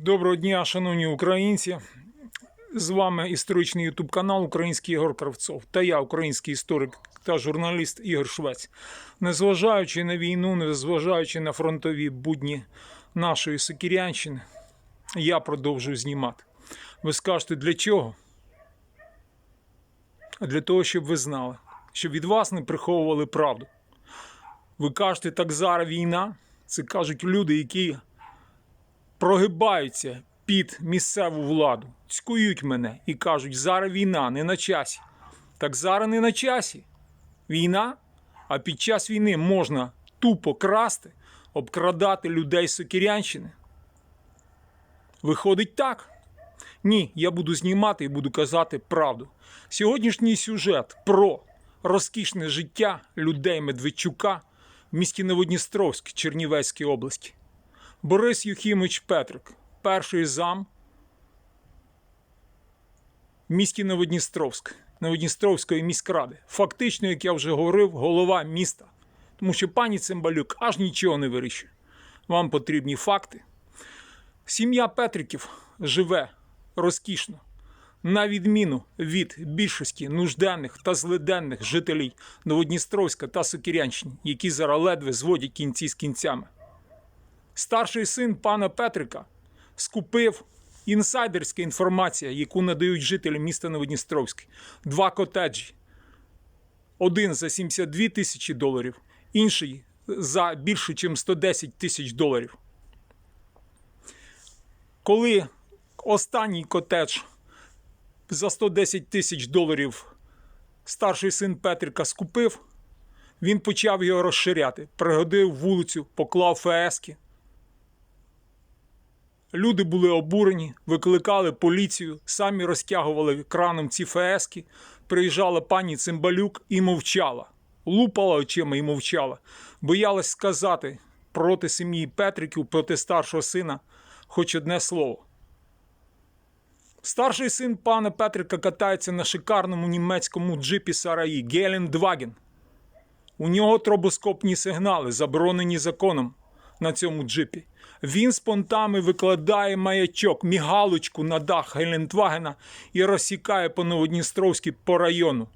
Доброго дня, шановні українці. З вами історичний ютуб канал Український Ігор Кравцов та я, український історик та журналіст Ігор Швець. Незважаючи на війну, незважаючи на фронтові будні нашої Сокірянщини, я продовжую знімати. Ви скажете, для чого? Для того, щоб ви знали, щоб від вас не приховували правду. Ви кажете, так зараз війна. Це кажуть люди, які прогибаються під місцеву владу, цькують мене і кажуть, зараз війна не на часі. Так зараз не на часі. Війна, а під час війни можна тупо красти, обкрадати людей з Сокірянщини. Виходить так. Ні, я буду знімати і буду казати правду. Сьогоднішній сюжет про розкішне життя людей Медведчука в місті Новодністровськ Чернівецької області. Борис Юхімович Петрик, перший зам місті Новодністровськ, Новодністровської міськради. Фактично, як я вже говорив, голова міста. Тому що пані Цимбалюк аж нічого не вирішує. Вам потрібні факти. Сім'я Петриків живе розкішно, на відміну від більшості нужденних та злиденних жителів Новодністровська та Сокірянщини, які зараз ледве зводять кінці з кінцями. Старший син пана Петрика скупив інсайдерська інформація, яку надають жителі міста Новодністровське. Два котеджі. Один за 72 тисячі доларів, інший за більше, ніж 110 тисяч доларів. Коли останній котедж за 110 тисяч доларів старший син Петрика скупив, він почав його розширяти, пригодив вулицю, поклав ФСки. Люди були обурені, викликали поліцію, самі розтягували краном ці ФСки. Приїжджала пані Цимбалюк і мовчала. Лупала очима і мовчала. Боялась сказати проти сім'ї Петриків, проти старшого сина хоч одне слово. Старший син пана Петрика катається на шикарному німецькому джипі Сараї Гелендваген. У нього тробоскопні сигнали, заборонені законом на цьому джипі. Він з понтами викладає маячок, мігалочку на дах Гелендвагена і розсікає по Новодністровській по району.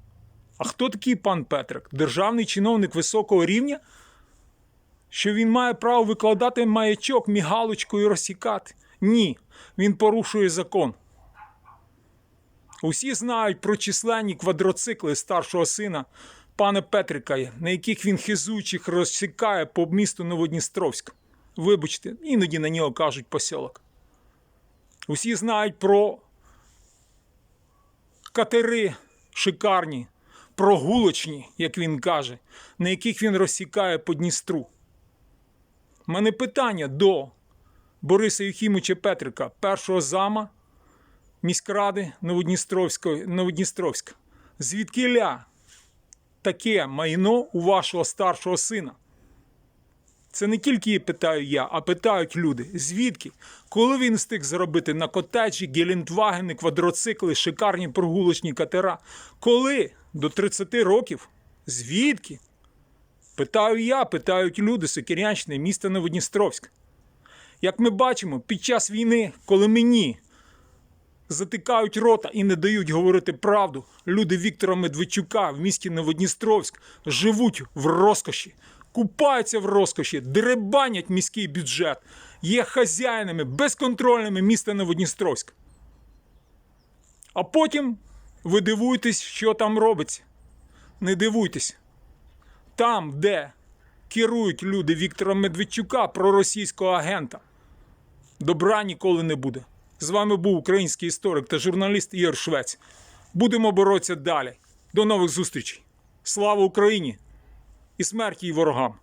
А хто такий пан Петрик? Державний чиновник високого рівня? Що він має право викладати маячок, мігалочку і розсікати? Ні, він порушує закон. Усі знають про численні квадроцикли старшого сина пана Петрика, на яких він хизуючих розсікає по місту Новодністровськ. Вибачте, іноді на нього кажуть посілок. Усі знають про катери шикарні, прогулочні, як він каже, на яких він розсікає по Дністру. У мене питання до Бориса Юхімовича Петрика, першого зама міськради Новодністровської, Новодністровська. Звідки ля таке майно у вашого старшого сина? Це не тільки питаю я, а питають люди. Звідки? Коли він встиг заробити на котеджі, гелендвагени, квадроцикли, шикарні прогулочні катера? Коли? До 30 років? Звідки? Питаю я, питають люди Сокірянщини, міста Новодністровськ. Як ми бачимо, під час війни, коли мені затикають рота і не дають говорити правду, люди Віктора Медведчука в місті Новодністровськ живуть в розкоші, купаються в розкоші, деребанять міський бюджет, є хазяїнами, безконтрольними міста Новодністровськ. А потім ви дивуєтесь, що там робиться. Не дивуйтесь. Там, де керують люди Віктора Медведчука, проросійського агента, добра ніколи не буде. З вами був український історик та журналіст Ігор Швець. Будемо боротися далі. До нових зустрічей. Слава Україні і смерті ворогам!